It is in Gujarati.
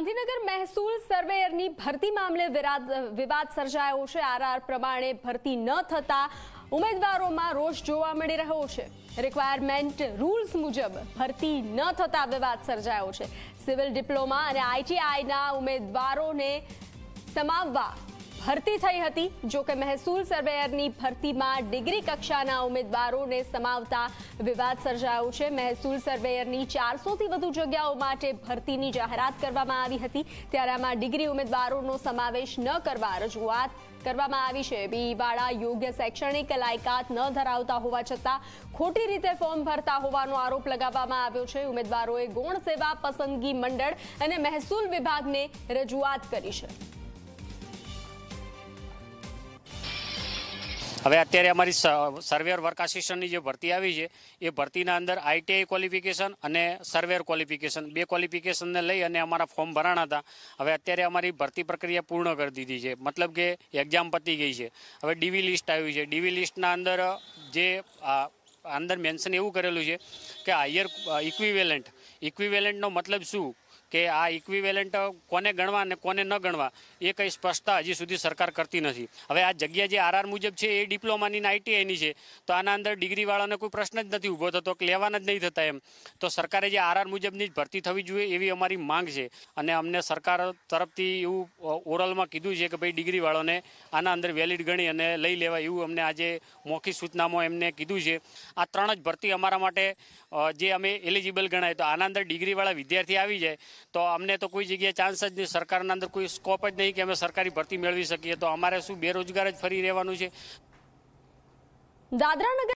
ગાંધીનગર મહેસૂલ સર્વેયરની ભરતી મામલે વિવાદ સર્જાયો છે. આરઆર પ્રમાણે ભરતી ન થતા ઉમેદવારોમાં રોષ જોવા મળી રહ્યો છે. રિક્વાયરમેન્ટ રૂલ્સ મુજબ ભરતી ન થતા વિવાદ સર્જાયો છે. સિવિલ ડિપ્લોમા અને આઈટીઆઈના ઉમેદવારોને સમાવવા ભરતી થઈ હતી. જો કે મહેસૂલ સર્વેયરની ભરતીમાં ડિગ્રી કક્ષાના ઉમેદવારોને સમાવતા વિવાદ સર્જાયો છે. મહેસૂલ સર્વેયરની ચારસોથી વધુ જગ્યાઓ માટે ભરતીની જાહેરાત કરવામાં આવી હતી. ત્યારે આમાં ડિગ્રી ઉમેદવારોનો સમાવેશ ન કરવા રજૂઆત કરવામાં આવી છે. બીવાળા યોગ્ય શૈક્ષણિક લાયકાત ન ધરાવતા હોવા છતાં ખોટી રીતે ફોર્મ ભરતા હોવાનો આરોપ લગાવવામાં આવ્યો છે. ઉમેદવારોએ ગૌણ સેવા પસંદગી મંડળ અને મહેસૂલ વિભાગને રજૂઆત કરી છે. હવે અત્યારે અમારી સ- સર્વેયર વર્ક આસિસ્ટન્ટની જે ભરતી આવી છે, એ ભરતીના અંદર આઈટીઆઈ ક્વોલિફિકેશન અને સર્વેર ક્વોલિફિકેશન બે ક્વોલિફિકેશનને લઈ અને અમારા ફોર્મ ભરાણા હતા. હવે અત્યારે અમારી ભરતી પ્રક્રિયા પૂર્ણ કરી દીધી છે. મતલબ કે એક્ઝામ પતી ગઈ છે. હવે ડીવી લિસ્ટ આવ્યું છે. ડીવી લિસ્ટના અંદર જે અંદર મેન્શન એવું કરેલું છે કે હાયર ઇક્વિવેલન્ટ ઇક્વિવેલન્ટનો મતલબ શું? કે આ ઇક્વિવેલન્ટ કોને ગણવા અને કોને ન ગણવા, એ કંઈ સ્પષ્ટતા હજી સુધી સરકાર કરતી નથી. હવે આ જગ્યા જે આરઆર મુજબ છે, એ ડિપ્લોમાની આઈટીઆઈની છે, તો આના અંદર ડિગ્રીવાળાને કોઈ પ્રશ્ન જ નથી ઊભો થતો કે લેવાના જ નહીં થતા એમ. તો સરકારે જે આરઆર મુજબની જ ભરતી થવી જોઈએ એવી અમારી માંગ છે. અને અમને સરકાર તરફથી એવું ઓરલમાં કીધું છે કે ભાઈ ડિગ્રીવાળાને આના અંદર વેલિડ ગણી અને લઈ લેવાય એવું અમને આજે મૌખિક સૂચનામાં એમને કીધું છે. આ ત્રણ જ ભરતી અમારા માટે જે અમે એલિજિબલ ગણાય તો આના અંદર ડિગ્રીવાળા વિદ્યાર્થી આવી જાય તો અમને તો કોઈ જગ્યાએ ચાન્સ જ નહીં. સરકારના અંદર કોઈ સ્કોપ જ નહીં કે અમે સરકારી ભરતી મેળવી શકીએ. તો અમારે શું બેરોજગાર જ ફરી રહેવાનું છે? દાદરા નગર